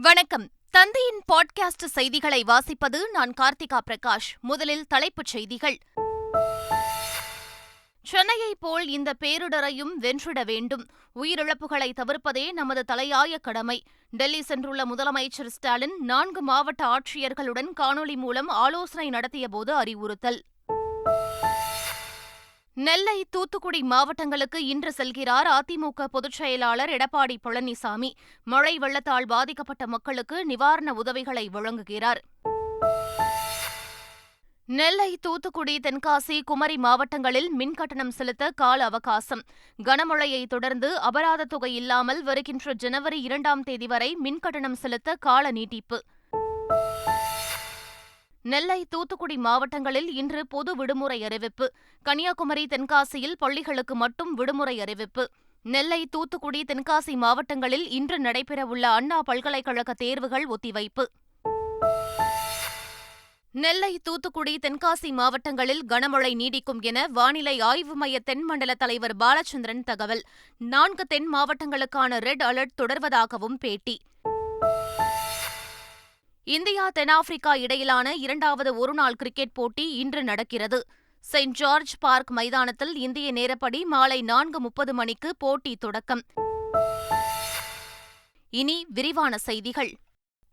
வணக்கம். தந்தையின் பாட்காஸ்ட் செய்திகளை வாசிப்பது நான் கார்த்திகா பிரகாஷ். முதலில் தலைப்புச் செய்திகள். சென்னையைப் போல் இந்த பேரிடரையும் வென்றிட வேண்டும். உயிரிழப்புகளை தவிர்ப்பதே நமது தலையாய கடமை. டெல்லி சென்றுள்ள முதலமைச்சர் ஸ்டாலின் நான்கு மாவட்ட ஆட்சியர்களுடன் காணொலி மூலம் ஆலோசனை நடத்தியபோது அறிவுறுத்தல். நெல்லை தூத்துக்குடி மாவட்டங்களுக்கு இன்று செல்கிறார் அதிமுக பொதுச் செயலாளர் எடப்பாடி பழனிசாமி. மழை வெள்ளத்தால் பாதிக்கப்பட்ட மக்களுக்கு நிவாரண உதவிகளை வழங்குகிறார். நெல்லை தூத்துக்குடி தென்காசி குமரி மாவட்டங்களில் மின்கட்டணம் செலுத்த கால அவகாசம். கனமழையை தொடர்ந்து அபராத தொகை இல்லாமல் வருகின்ற ஜனவரி இரண்டாம் தேதி வரை மின்கட்டணம் செலுத்த கால நீட்டிப்பு. நெல்லை தூத்துக்குடி மாவட்டங்களில் இன்று பொது விடுமுறை அறிவிப்பு. கன்னியாகுமரி தென்காசியில் பள்ளிகளுக்கு மட்டும் விடுமுறை அறிவிப்பு. நெல்லை தூத்துக்குடி தென்காசி மாவட்டங்களில் இன்று நடைபெறவுள்ள அண்ணா பல்கலைக்கழக தேர்வுகள் ஒத்திவைப்பு. நெல்லை தூத்துக்குடி தென்காசி மாவட்டங்களில் கனமழை நீடிக்கும் என வானிலை ஆய்வு மைய தென்மண்டல தலைவர் பாலச்சந்திரன் தகவல். நான்கு தென் மாவட்டங்களுக்கான ரெட் அலர்ட் தொடர்வதாகவும் பேட்டி. இந்தியா தென்னாப்பிரிக்கா இடையிலான இரண்டாவது ஒருநாள் கிரிக்கெட் போட்டி இன்று நடக்கிறது. செயின்ட் ஜார்ஜ் பார்க் மைதானத்தில் இந்திய நேரப்படி மாலை நான்கு முப்பது மணிக்கு போட்டி தொடக்கம். இனி விரிவான செய்திகள்.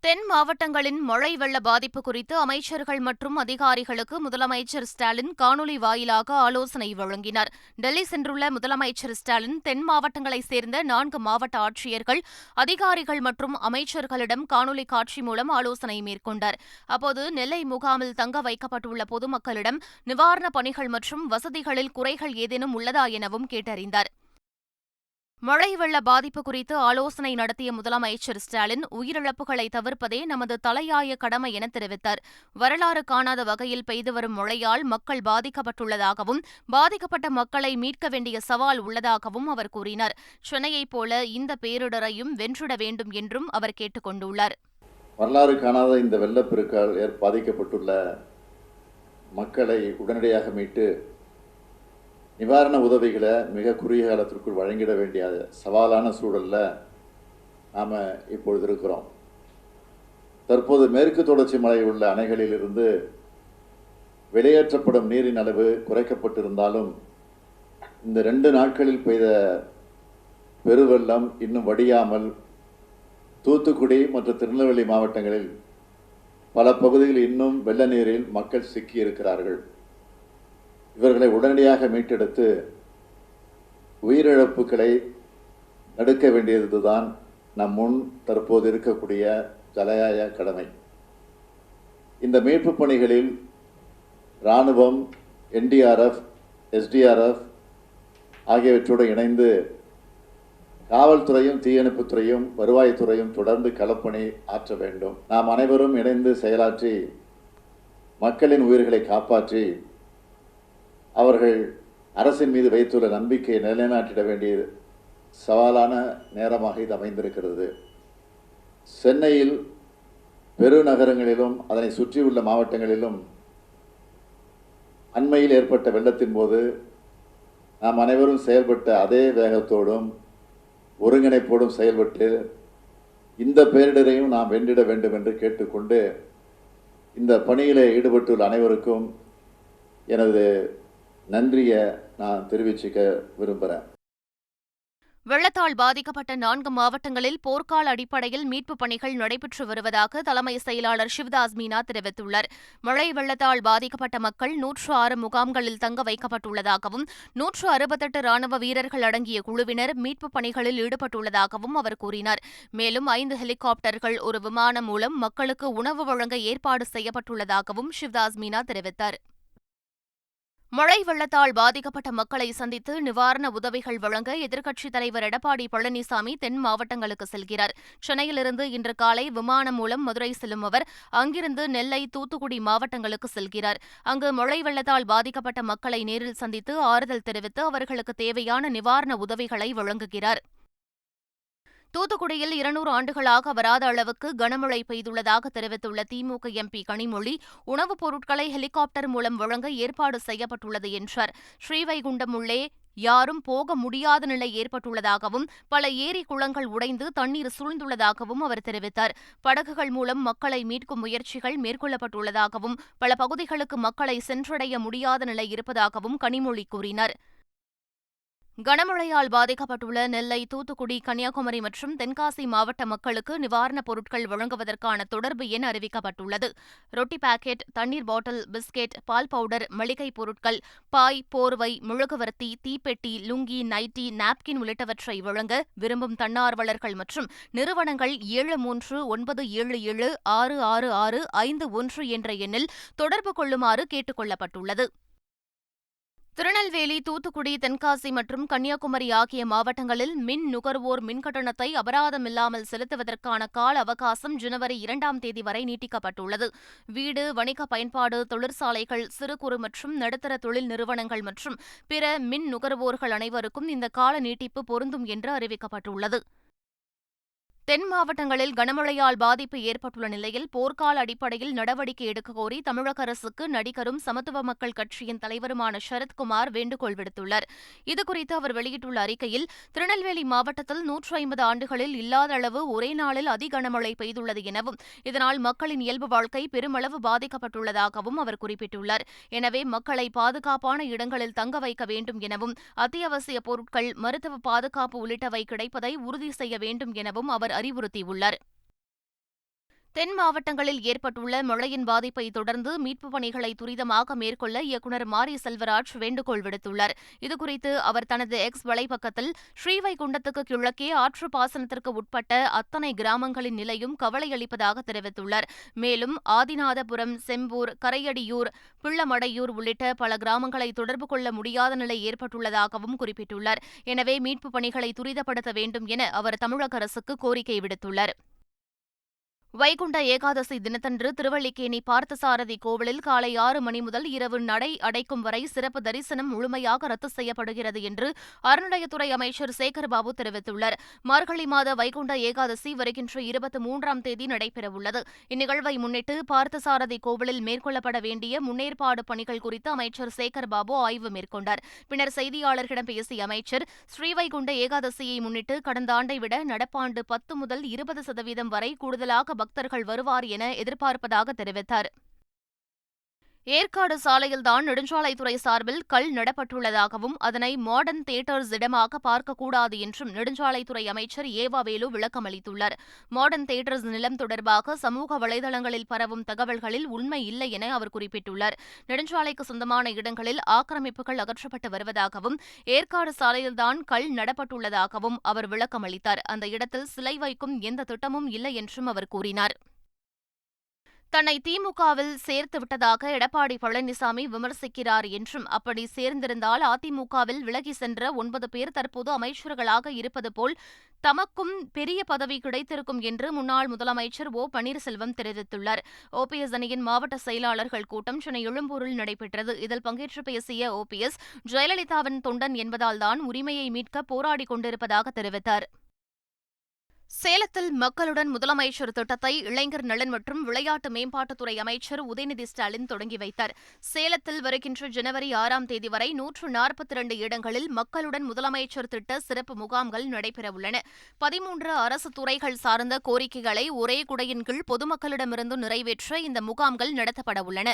தென் மாவட்டங்களின் மழை வெள்ள பாதிப்பு குறித்து அமைச்சர்கள் மற்றும் அதிகாரிகளுக்கு முதலமைச்சர் ஸ்டாலின் காணொலி வாயிலாக ஆலோசனை வழங்கினார். டெல்லி சென்றுள்ள முதலமைச்சர் ஸ்டாலின் தென் மாவட்டங்களைச் சேர்ந்த நான்கு மாவட்ட ஆட்சியர்கள் அதிகாரிகள் மற்றும் அமைச்சர்களிடம் காணொலி காட்சி மூலம் ஆலோசனை மேற்கொண்டார். அப்போது நெல்லை முகாமில் தங்க வைக்கப்பட்டுள்ள பொதுமக்களிடம் நிவாரணப் பணிகள் மற்றும் வசதிகளில் குறைகள் ஏதேனும் உள்ளதா எனவும் கேட்டறிந்தார். மழை வெள்ள பாதிப்பு குறித்து ஆலோசனை நடத்திய முதலமைச்சர் ஸ்டாலின் உயிரிழப்புகளை தவிர்ப்பதே நமது தலையாய கடமை என தெரிவித்தார். வரலாறு காணாத வகையில் பெய்து வரும் மழையால் மக்கள் பாதிக்கப்பட்டுள்ளதாகவும் பாதிக்கப்பட்ட மக்களை மீட்க வேண்டிய சவால் உள்ளதாகவும் அவர் கூறினார். சென்னையைப் போல இந்த பேரிடரையும் வென்றிட வேண்டும் என்றும் அவர் கேட்டுக் கொண்டுள்ளார். வரலாறு காணாத இந்த வெள்ளப்பெருக்கால் பாதிக்கப்பட்டுள்ள மக்களை உடனடியாக மீட்டு நிவாரண உதவிகளை மிக குறுகிய காலத்திற்குள் வழங்கிட வேண்டிய சவாலான சூழலில் நாம் இப்பொழுது இருக்கிறோம். தற்போது மேற்கு தொடர்ச்சி மலை உள்ள அணைகளிலிருந்து வெளியேற்றப்படும் நீரின் அளவு குறைக்கப்பட்டிருந்தாலும் இந்த ரெண்டு நாட்களில் பெய்த பெருவெள்ளம் இன்னும் வடியாமல் தூத்துக்குடி மற்றும் திருநெல்வேலி மாவட்டங்களில் பல பகுதிகளில் இன்னும் வெள்ள நீரில் மக்கள் சிக்கியிருக்கிறார்கள். இவர்களை உடனடியாக மீட்டெடுத்து உயிரிழப்புகளை தடுக்க வேண்டியதுதான் நம் முன் தற்போது இருக்கக்கூடிய தலையாய கடமை. இந்த மீட்பு பணிகளில் இராணுவம் என்டிஆர்எஃப் எஸ்டிஆர்எஃப் ஆகியவற்றோடு இணைந்து காவல்துறையும் தீயணைப்புத்துறையும் வருவாய்த்துறையும் தொடர்ந்து களப்பணி ஆற்ற வேண்டும். நாம் அனைவரும் இணைந்து செயலாற்றி மக்களின் உயிர்களை காப்பாற்றி அவர்கள் அரசின் மீது வைத்துள்ள நம்பிக்கையை நிலைநாட்டிட வேண்டிய சவாலான நேரமாக இது அமைந்திருக்கிறது. சென்னையில் பெருநகரங்களிலும் அதனை சுற்றியுள்ள மாவட்டங்களிலும் அண்மையில் ஏற்பட்ட வெள்ளத்தின் போது நாம் அனைவரும் செயல்பட்ட அதே வேகத்தோடும் ஒருங்கிணைப்போடும் செயல்பட்டு இந்த பேரிடரையும் நாம் வென்றிட வேண்டும் என்று கேட்டுக்கொண்டு இந்த பணியில் ஈடுபட்டுள்ள அனைவருக்கும் எனது நன்றியை நான் தெரிவிச்சுக்க விரும்புகிறேன் வெள்ளத்தால் பாதிக்கப்பட்ட நான்கு மாவட்டங்களில் போர்க்கால அடிப்படையில் மீட்புப் பணிகள் நடைபெற்று வருவதாக தலைமை செயலாளர் சிவதாஸ் மீனா தெரிவித்துள்ளார். மழை வெள்ளத்தால் பாதிக்கப்பட்ட மக்கள் நூற்று ஆறு முகாம்களில் தங்க வைக்கப்பட்டுள்ளதாகவும் நூற்று அறுபத்தெட்டு ராணுவ வீரர்கள் அடங்கிய குழுவினர் மீட்புப் பணிகளில் ஈடுபட்டுள்ளதாகவும் அவர் கூறினார். மேலும் ஐந்து ஹெலிகாப்டர்கள் ஒரு விமானம் மூலம் மக்களுக்கு உணவு வழங்க ஏற்பாடு செய்யப்பட்டுள்ளதாகவும் சிவதாஸ் மீனா தெரிவித்தார். மழை வெள்ளத்தால் பாதிக்கப்பட்ட மக்களை சந்தித்து நிவாரண உதவிகள் வழங்க எதிர்க்கட்சித் தலைவர் எடப்பாடி பழனிசாமி தென் மாவட்டங்களுக்கு செல்கிறார். சென்னையிலிருந்து இன்று காலை விமானம் மூலம் மதுரை செல்லும் அவர் அங்கிருந்து நெல்லை தூத்துக்குடி மாவட்டங்களுக்கு செல்கிறார். அங்கு மழை வெள்ளத்தால் பாதிக்கப்பட்ட மக்களை நேரில் சந்தித்து ஆறுதல் தெரிவித்து அவர்களுக்கு தேவையான நிவாரண உதவிகளை வழங்குகிறார். தூத்துக்குடியில் இருநூறு ஆண்டுகளாக வராத அளவுக்கு கனமழை பெய்துள்ளதாக தெரிவித்துள்ள திமுக எம்பி கனிமொழி உணவுப் பொருட்களை ஹெலிகாப்டர் மூலம் வழங்க ஏற்பாடு செய்யப்பட்டுள்ளது என்றார். ஸ்ரீவைகுண்டம் உள்ளே யாரும் போக முடியாத நிலை ஏற்பட்டுள்ளதாகவும் பல ஏரி குளங்கள் உடைந்து தண்ணீர் சூழ்ந்துள்ளதாகவும் அவர் தெரிவித்தார். படகுகள் மூலம் மக்களை மீட்கும் முயற்சிகள் மேற்கொள்ளப்பட்டுள்ளதாகவும் பல பகுதிகளுக்கு மக்களை சென்றடைய முடியாத நிலை இருப்பதாகவும் கனிமொழி கூறினார். கனமழையால் பாதிக்கப்பட்டுள்ள நெல்லை தூத்துக்குடி கன்னியாகுமரி மற்றும் தென்காசி மாவட்ட மக்களுக்கு நிவாரணப் பொருட்கள் வழங்குவதற்கான தொடர்பு எண் அறிவிக்கப்பட்டுள்ளது. ரொட்டி பாக்கெட் தண்ணீர் பாட்டில் பிஸ்கெட் பால் பவுடர் மளிகை பொருட்கள் பாய் போர்வை முழுகுவர்த்தி தீப்பெட்டி லுங்கி நைட்டி நாப்கின் உள்ளிட்டவற்றை வழங்க விரும்பும் தன்னார்வலர்கள் மற்றும் நிறுவனங்கள் ஏழு மூன்று ஒன்பது ஏழு ஏழு ஆறு ஆறு ஆறு ஐந்து ஒன்று என்ற எண்ணில் தொடர்பு கொள்ளுமாறு கேட்டுக் கொள்ளப்பட்டுள்ளது. திருநெல்வேலி தூத்துக்குடி தென்காசி மற்றும் கன்னியாகுமரி ஆகிய மாவட்டங்களில் மின் நுகர்வோர் மின்கட்டணத்தை அபராதமில்லாமல் செலுத்துவதற்கான கால அவகாசம் ஜனவரி இரண்டாம் தேதி வரை நீட்டிக்கப்பட்டுள்ளது. வீடு வணிக பயன்பாடு தொழிற்சாலைகள் சிறு குறு மற்றும் நடுத்தர தொழில் நிறுவனங்கள் மற்றும் பிற மின் நுகர்வோர்கள் அனைவருக்கும் இந்த கால நீட்டிப்பு பொருந்தும் என்று அறிவிக்கப்பட்டுள்ளது. தென் மாவட்டங்களில் கனமழையால் பாதிப்பு ஏற்பட்டுள்ள நிலையில் போர்க்கால அடிப்படையில் நடவடிக்கை எடுக்க கோரி தமிழக அரசுக்கு நடிகரும் சமத்துவ மக்கள் கட்சியின் தலைவருமான சரத்குமார் வேண்டுகோள் விடுத்துள்ளார். இதுகுறித்து அவர் வெளியிட்டுள்ள அறிக்கையில் திருநெல்வேலி மாவட்டத்தில் நூற்று ஐம்பது ஆண்டுகளில் இல்லாத அளவு ஒரே நாளில் அதி கனமழை பெய்துள்ளது எனவும் இதனால் மக்களின் இயல்பு வாழ்க்கை பெருமளவு பாதிக்கப்பட்டுள்ளதாகவும் அவர் குறிப்பிட்டுள்ளார். எனவே மக்களை பாதுகாப்பான இடங்களில் தங்க வைக்க வேண்டும் எனவும் அத்தியாவசிய பொருட்கள் மருத்துவ பாதுகாப்பு உள்ளிட்டவை கிடைப்பதை உறுதி செய்ய வேண்டும் எனவும் அவர் அறிவுறுத்தியுள்ளார். தென் மாவட்டங்களில் ஏற்பட்டுள்ள மழையின் பாதிப்பை தொடர்ந்து மீட்புப் பணிகளை துரிதமாக மேற்கொள்ள இயக்குநர் மாரி செல்வராஜ் வேண்டுகோள் விடுத்துள்ளார். இதுகுறித்து அவர் தனது எக்ஸ் வலைப்பக்கத்தில் ஸ்ரீவைகுண்டத்துக்கு கிழக்கே ஆற்று பாசனத்திற்கு உட்பட்ட அத்தனை கிராமங்களின் நிலையும் கவலையளிப்பதாக தெரிவித்துள்ளார். மேலும் ஆதிநாதபுரம் செம்பூர் கரையடியூர் பிள்ளமடையூர் உள்ளிட்ட பல கிராமங்களை தொடர்பு கொள்ள முடியாத நிலை ஏற்பட்டுள்ளதாகவும் குறிப்பிட்டுள்ளார். எனவே மீட்புப் பணிகளை துரிதப்படுத்த வேண்டும் என அவர் தமிழக அரசுக்கு கோரிக்கை விடுத்துள்ளார். வைகுண்ட ஏகாதசி தினத்தன்று திருவள்ளிக்கேணி பார்த்தசாரதி கோவிலில் காலை ஆறு மணி முதல் இரவு நடை அடைக்கும் வரை சிறப்பு தரிசனம் முழுமையாக ரத்து செய்யப்படுகிறது என்று அறநிலையத்துறை அமைச்சர் சேகர்பாபு தெரிவித்துள்ளார். மார்கழி மாத வைகுண்ட ஏகாதசி வருகின்ற இருபத்தி மூன்றாம் தேதி நடைபெறவுள்ளது. இந்நிகழ்வை முன்னிட்டு பார்த்தசாரதி கோவிலில் மேற்கொள்ளப்பட வேண்டிய முன்னேற்பாடு பணிகள் குறித்து அமைச்சர் சேகர்பாபு ஆய்வு மேற்கொண்டார். பின்னர் செய்தியாளர்களிடம் பேசிய அமைச்சர் ஸ்ரீவைகுண்ட ஏகாதசியை முன்னிட்டு கடந்த ஆண்டை விட நடப்பாண்டு பத்து முதல் இருபது சதவீதம் வரை கூடுதலாக பக்தர்கள் வருவார் என எதிர்பார்ப்பதாக தெரிவித்தார். ஏற்காடு சாலையில்தான் நெடுஞ்சாலைத்துறை சார்பில் கல் நடப்பட்டுள்ளதாகவும் அதனை மாடர்ன் தியேட்டர்ஸ் இடமாக பார்க்கக்கூடாது என்றும் நெடுஞ்சாலைத்துறை அமைச்சர் ஏவாவேலு விளக்கமளித்துள்ளார். மாடர்ன் தியேட்டர்ஸ் நிலம் தொடர்பாக சமூக வலைதளங்களில் பரவும் தகவல்களில் உண்மை இல்லை என அவர் குறிப்பிட்டுள்ளார். நெடுஞ்சாலைக்கு சொந்தமான இடங்களில் ஆக்கிரமிப்புகள் அகற்றப்பட்டு வருவதாகவும் ஏற்காடு சாலையில்தான் கல் நடப்பட்டுள்ளதாகவும் அவர் விளக்கமளித்தார். அந்த இடத்தில் சிலை வைக்கும் எந்த திட்டமும் இல்லை என்றும் அவர் கூறினார். தன்னை திமுகவில் சேர்த்து விட்டதாக எடப்பாடி பழனிசாமி விமர்சிக்கிறார் என்றும் அப்படி சேர்ந்திருந்தால் அதிமுகவில் விலகி சென்ற ஒன்பது பேர் தற்போது அமைச்சர்களாக இருப்பது போல் தமக்கும் பெரிய பதவி கிடைத்திருக்கும் என்று முன்னாள் முதலமைச்சர் ஓ. பன்னீர்செல்வம் தெரிவித்துள்ளார். ஓபிஎஸ் அணியின் மாவட்ட செயலாளர்கள் கூட்டம் சென்னை எழும்பூரில் நடைபெற்றது. இதில் பங்கேற்று பேசிய ஓபிஎஸ் ஜெயலலிதாவின் தொண்டன் என்பதால்தான் உரிமையை மீட்க போராடிக் கொண்டிருப்பதாக தெரிவித்தார். சேலத்தில் மக்களுடன் முதலமைச்சர் திட்டத்தை இளைஞர் நலன் மற்றும் விளையாட்டு மேம்பாட்டுத்துறை அமைச்சர் உதயநிதி ஸ்டாலின் தொடங்கி வைத்தார். சேலத்தில் வருகின்ற ஜனவரி ஆறாம் தேதி வரை நூற்று நாற்பத்தி இரண்டு இடங்களில் மக்களுடன் முதலமைச்சர் திட்ட சிறப்பு முகாம்கள் நடைபெறவுள்ளன பதிமூன்று அரசு துறைகள் சார்ந்த கோரிக்கைகளை ஒரே குடையின் கீழ் பொதுமக்களிடமிருந்து நிறைவேற்ற இந்த முகாம்கள் நடத்தப்படவுள்ளன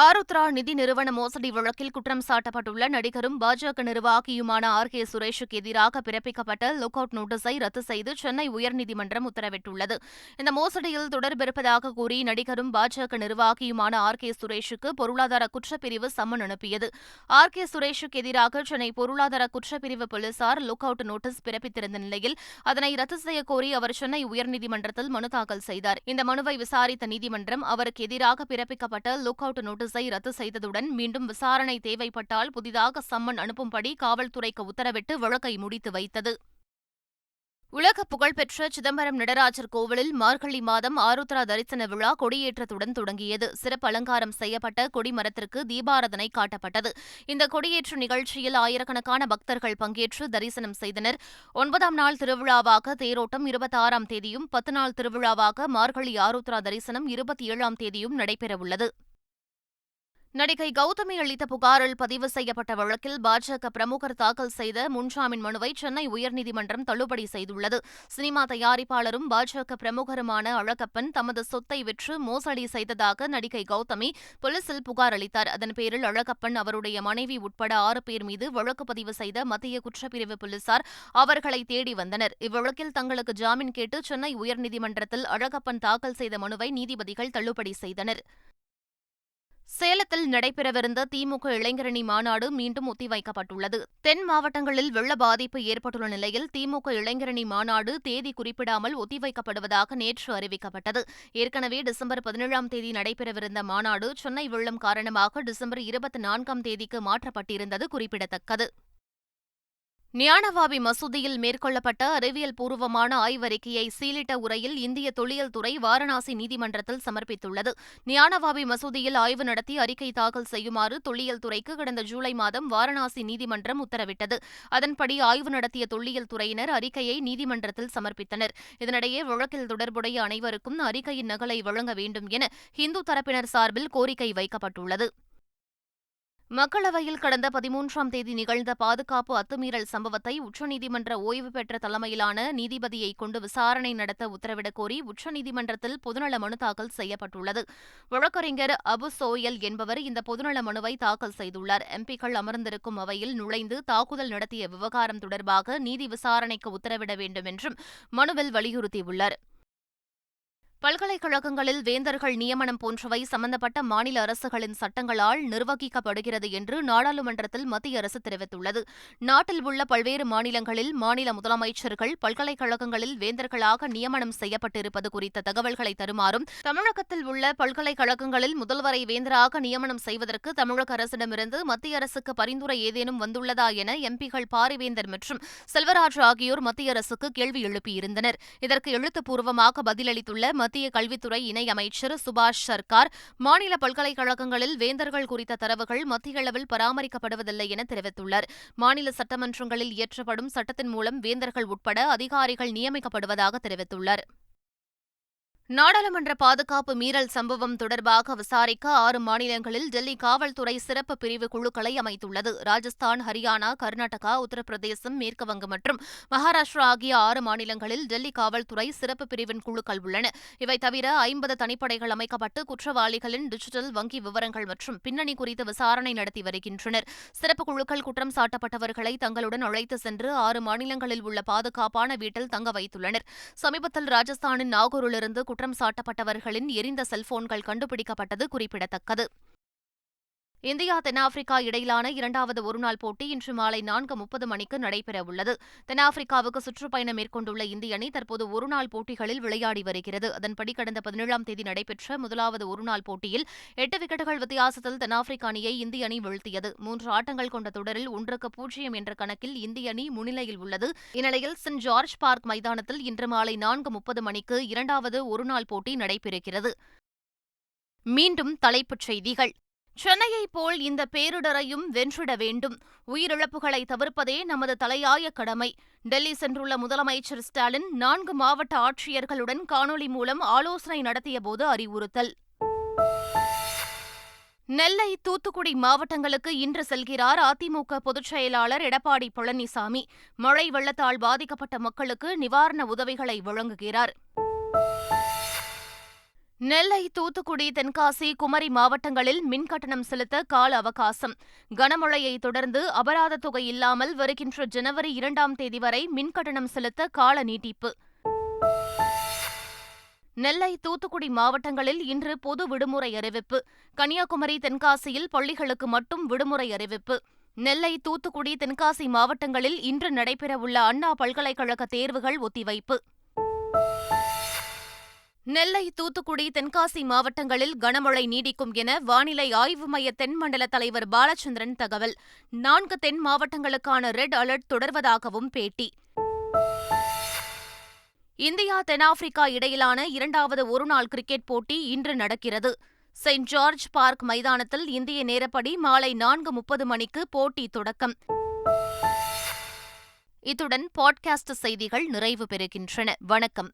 ஆருத்ரா நிதி நிறுவன மோசடி வழக்கில் குற்றம் சாட்டப்பட்டுள்ள நடிகரும் பாஜக நிர்வாகியுமான ஆர் கே சுரேஷுக்கு எதிராக பிறப்பிக்கப்பட்ட லுக் அவுட் நோட்டீஸை ரத்து செய்து சென்னை உயர்நீதிமன்றம் உத்தரவிட்டுள்ளது. இந்த மோசடியில் தொடர்பிருப்பதாக கூறி நடிகரும் பாஜக நிர்வாகியுமான ஆர் கே சுரேஷுக்கு பொருளாதார குற்றப்பிரிவு சம்மன் அனுப்பியது. ஆர் கே சுரேஷுக்கு எதிராக சென்னை பொருளாதார குற்றப்பிரிவு போலீசார் லுக் அவுட் நோட்டீஸ் பிறப்பித்திருந்த நிலையில் அதனை ரத்து செய்யக்கோரி அவர் சென்னை உயர்நீதிமன்றத்தில் மனு தாக்கல் செய்தார். இந்த மனுவை விசாரித்த நீதிமன்றம் அவருக்கு எதிராக பிறப்பிக்கப்பட்ட லுக் அவுட் நோட்டீஸ் நோட்டீஸை ரத்து செய்ததுடன் மீண்டும் விசாரணை தேவைப்பட்டால் புதிதாக சம்மன் அனுப்பும்படி காவல்துறைக்கு உத்தரவிட்டு வழக்கை முடித்து வைத்தது. உலக புகழ்பெற்ற சிதம்பரம் நடராஜர் கோவிலில் மார்கழி மாதம் ஆருத்ரா தரிசன விழா கொடியேற்றத்துடன் தொடங்கியது. சிறப்பு அலங்காரம் செய்யப்பட்ட கொடிமரத்திற்கு தீபாரதனை காட்டப்பட்டது. இந்த கொடியேற்ற நிகழ்ச்சியில் ஆயிரக்கணக்கான பக்தர்கள் பங்கேற்று தரிசனம் செய்தனர். ஒன்பதாம் நாள் திருவிழாவாக தேரோட்டம் இருபத்தாறாம் தேதியும் பத்து நாள் திருவிழாவாக மார்கழி ஆருத்ரா தரிசனம் இருபத்தி ஏழாம் தேதியும் நடைபெறவுள்ளது. நடிகை கௌதமி அளித்த புகாரில் பதிவு செய்யப்பட்ட வழக்கில் பாஜக பிரமுகர் தாக்கல் செய்த முன்ஜாமீன் மனுவை சென்னை உயர்நீதிமன்றம் தள்ளுபடி செய்துள்ளது. சினிமா தயாரிப்பாளரும் பாஜக பிரமுகருமான அழகப்பன் தமது சொத்தை விற்று மோசடி செய்ததாக நடிகை கௌதமி போலீசில் புகார் அளித்தார். அதன் பேரில் அழகப்பன் அவருடைய மனைவி உட்பட ஆறு பேர் மீது வழக்கு பதிவு செய்த மத்திய குற்றப்பிரிவு போலீசார் அவர்களை தேடி வந்தனர். இவ்வழக்கில் தங்களுக்கு ஜாமீன் கேட்டு சென்னை உயர்நீதிமன்றத்தில் அழகப்பன் தாக்கல் செய்த மனுவை நீதிபதிகள் தள்ளுபடி செய்தனர். சேலத்தில் நடைபெறவிருந்த திமுக இளைஞரணி மாநாடு மீண்டும் ஒத்திவைக்கப்பட்டுள்ளது. தென் மாவட்டங்களில் வெள்ள பாதிப்பு ஏற்பட்டுள்ள நிலையில் திமுக இளைஞரணி மாநாடு தேதி குறிப்பிடாமல் ஒத்திவைக்கப்படுவதாக நேற்று அறிவிக்கப்பட்டது. ஏற்கனவே டிசம்பர் பதினேழாம் தேதி நடைபெறவிருந்த மாநாடு சென்னை வெள்ளம் காரணமாக டிசம்பர் இருபத்தி நான்காம் தேதிக்கு மாற்றப்பட்டிருந்தது குறிப்பிடத்தக்கது. ஞானவாபி மசூதியில் மேற்கொள்ளப்பட்ட அறிவியல் பூர்வமான ஆய்வறிக்கையை சீலிட்ட உரையில் இந்திய தொழியல் துறை வாரணாசி நீதிமன்றத்தில் சமர்ப்பித்துள்ளது. ஞானவாபி மசூதியில் ஆய்வு நடத்தி அறிக்கை தாக்கல் செய்யுமாறு தொல்லியல் துறைக்கு கடந்த ஜூலை மாதம் வாரணாசி நீதிமன்றம் உத்தரவிட்டது. அதன்படி ஆய்வு நடத்திய தொல்லியல் துறையினர் அறிக்கையை நீதிமன்றத்தில் சமர்ப்பித்தனர். இதனிடையே வழக்கில் தொடர்புடைய அனைவருக்கும் அறிக்கையின் நகலை வழங்க வேண்டும் என இந்து தரப்பினர் சார்பில் கோரிக்கை வைக்கப்பட்டுள்ளது. மக்களவையில் கடந்த பதிமூன்றாம் தேதி நிகழ்ந்த பாதுகாப்பு அத்துமீறல் சம்பவத்தை உச்சநீதிமன்ற ஓய்வு பெற்ற தலைமையிலான நீதிபதியை கொண்டு விசாரணை நடத்த உத்தரவிடக் கோரி உச்சநீதிமன்றத்தில் பொதுநல மனு தாக்கல் செய்யப்பட்டுள்ளது. வழக்கறிஞர் அபு சோயல் என்பவர் இந்த பொதுநல மனுவை தாக்கல் செய்துள்ளார். எம்பிக்கள் அமர்ந்திருக்கும் அவையில் நுழைந்து தாக்குதல் நடத்திய விவகாரம் தொடர்பாக நீதி விசாரணைக்கு உத்தரவிட வேண்டும் என்றும் மனுவில் வலியுறுத்தியுள்ளார். பல்கலைக்கழகங்களில் வேந்தர்கள் நியமனம் போன்றவை சம்பந்தப்பட்ட மாநில அரசுகளின் சட்டங்களால் நிர்வகிக்கப்படுகிறது என்று நாடாளுமன்றத்தில் மத்திய அரசு தெரிவித்துள்ளது. நாட்டில் உள்ள பல்வேறு மாநிலங்களில் மாநில முதலமைச்சர்கள் பல்கலைக்கழகங்களில் வேந்தர்களாக நியமனம் செய்யப்பட்டிருப்பது குறித்த தகவல்களை தருமாறும் தமிழகத்தில் உள்ள பல்கலைக்கழகங்களில் முதல்வரை வேந்தராக நியமனம் செய்வதற்கு தமிழக அரசிடமிருந்து மத்திய அரசுக்கு பரிந்துரை ஏதேனும் வந்துள்ளதா என எம்பிகள் பாரிவேந்தர் மற்றும் செல்வராஜ் ஆகியோர் மத்திய அரசுக்கு கேள்வி எழுப்பியிருந்தனர். இதற்கு எழுத்துப்பூர்வமாக பதிலளித்துள்ள மத்திய கல்வித்துறை இணை அமைச்சர் சுபாஷ் சர்க்கார் மாநில பல்கலைக்கழகங்களில் வேந்தர்கள் குறித்த தரவுகள் மத்திய அளவில் பராமரிக்கப்படுவதில்லை என தெரிவித்துள்ளார். மாநில சட்டமன்றங்களில் இயற்றப்படும் சட்டத்தின் மூலம் வேந்தர்கள் உட்பட அதிகாரிகள் நியமிக்கப்படுவதாக தெரிவித்துள்ளார். நாடாளுமன்ற பாதுகாப்பு மீறல் சம்பவம் தொடர்பாக விசாரிக்க ஆறு மாநிலங்களில் டெல்லி காவல்துறை சிறப்பு பிரிவு குழுக்களை அமைத்துள்ளது. ராஜஸ்தான் ஹரியானா கர்நாடகா உத்தரப்பிரதேசம் மேற்குவங்கம் மற்றும் மகாராஷ்டிரா ஆகிய ஆறு மாநிலங்களில் டெல்லி காவல்துறை சிறப்பு பிரிவின் குழுக்கள் உள்ளன. இவை தவிர ஐம்பது தனிப்படைகள் அமைக்கப்பட்டு குற்றவாளிகளின் டிஜிட்டல் வங்கி விவரங்கள் மற்றும் பின்னணி குறித்து விசாரணை நடத்தி வருகின்றனர். சிறப்பு குழுக்கள் குற்றம் சாட்டப்பட்டவர்களை தங்களுடன் அழைத்து சென்று ஆறு மாநிலங்களில் உள்ள பாதுகாப்பான வீட்டில் தங்க வைத்துள்ளனர். சமீபத்தில் ராஜஸ்தானின் நாகூரிலிருந்து குற்றம் சாட்டப்பட்டவர்களின் எரிந்த செல்போன்கள் கண்டுபிடிக்கப்பட்டது குறிப்பிடத்தக்கது. இந்தியா தென்னாப்பிரிக்கா இடையிலான இரண்டாவது ஒருநாள் போட்டி இன்று மாலை நான்கு முப்பது மணிக்கு நடைபெறவுள்ளது தென்னாப்பிரிக்காவுக்கு சுற்றுப்பயணம் மேற்கொண்டுள்ள இந்திய அணி தற்போது ஒருநாள் போட்டிகளில் விளையாடி வருகிறது. அதன்படி கடந்த பதினேழாம் தேதி நடைபெற்ற முதலாவது ஒருநாள் போட்டியில் எட்டு விக்கெட்டுகள் வித்தியாசத்தில் தென்னாப்பிரிக்க அணியை இந்திய அணி வீழ்த்தியது. மூன்று ஆட்டங்கள் கொண்ட தொடரில் ஒன்றுக்கு பூஜ்ஜியம் என்ற கணக்கில் இந்திய அணி முன்னிலையில் உள்ளது. இந்நிலையில் சென்ட் ஜார்ஜ் பார்க் மைதானத்தில் இன்று மாலை நான்கு முப்பது மணிக்கு இரண்டாவது ஒருநாள் போட்டி நடைபெறுகிறது. மீண்டும் தலைப்புச் செய்திகள். சென்னையைப் போல் இந்த பேரிடரையும் வென்றிட வேண்டும். உயிரிழப்புகளை தவிர்ப்பதே நமது தலையாய கடமை. டெல்லி சென்றுள்ள முதலமைச்சர் ஸ்டாலின் நான்கு மாவட்ட ஆட்சியர்களுடன் காணொலி மூலம் ஆலோசனை நடத்தியபோது அறிவுறுத்தல். நெல்லை தூத்துக்குடி மாவட்டங்களுக்கு இன்று செல்கிறார் அதிமுக பொதுச் செயலாளர் எடப்பாடி பழனிசாமி. மழை வெள்ளத்தால் பாதிக்கப்பட்ட மக்களுக்கு நிவாரண உதவிகளை வழங்குகிறார். நெல்லை தூத்துக்குடி தென்காசி குமரி மாவட்டங்களில் மின்கட்டணம் செலுத்த கால அவகாசம். கனமழையை தொடர்ந்து அபராத தொகை இல்லாமல் வருகின்ற ஜனவரி இரண்டாம் தேதி வரை மின்கட்டணம் செலுத்த கால நீட்டிப்பு. நெல்லை தூத்துக்குடி மாவட்டங்களில் இன்று பொது விடுமுறை அறிவிப்பு. கன்னியாகுமரி தென்காசியில் பள்ளிகளுக்கு மட்டும் விடுமுறை அறிவிப்பு. நெல்லை தூத்துக்குடி தென்காசி மாவட்டங்களில் இன்று நடைபெறவுள்ள அண்ணா பல்கலைக்கழக தேர்வுகள் ஒத்திவைப்பு. நெல்லை தூத்துக்குடி தென்காசி மாவட்டங்களில் கனமழை நீடிக்கும் என வானிலை ஆய்வு மைய தென்மண்டல தலைவர் பாலச்சந்திரன் தகவல் நான்கு தென் மாவட்டங்களுக்கான ரெட் அலர்ட் தொடர்வதாகவும் பேட்டி இந்தியா தென்னாப்பிரிக்கா இடையிலான இரண்டாவது ஒருநாள் கிரிக்கெட் போட்டி இன்று நடக்கிறது. செயின்ட் ஜார்ஜ் பார்க் மைதானத்தில் இந்திய நேரப்படி மாலை நான்கு முப்பது மணிக்கு போட்டி தொடக்கம். இத்துடன் பாட்காஸ்ட் செய்திகள் நிறைவு பெறுகின்றன. வணக்கம்.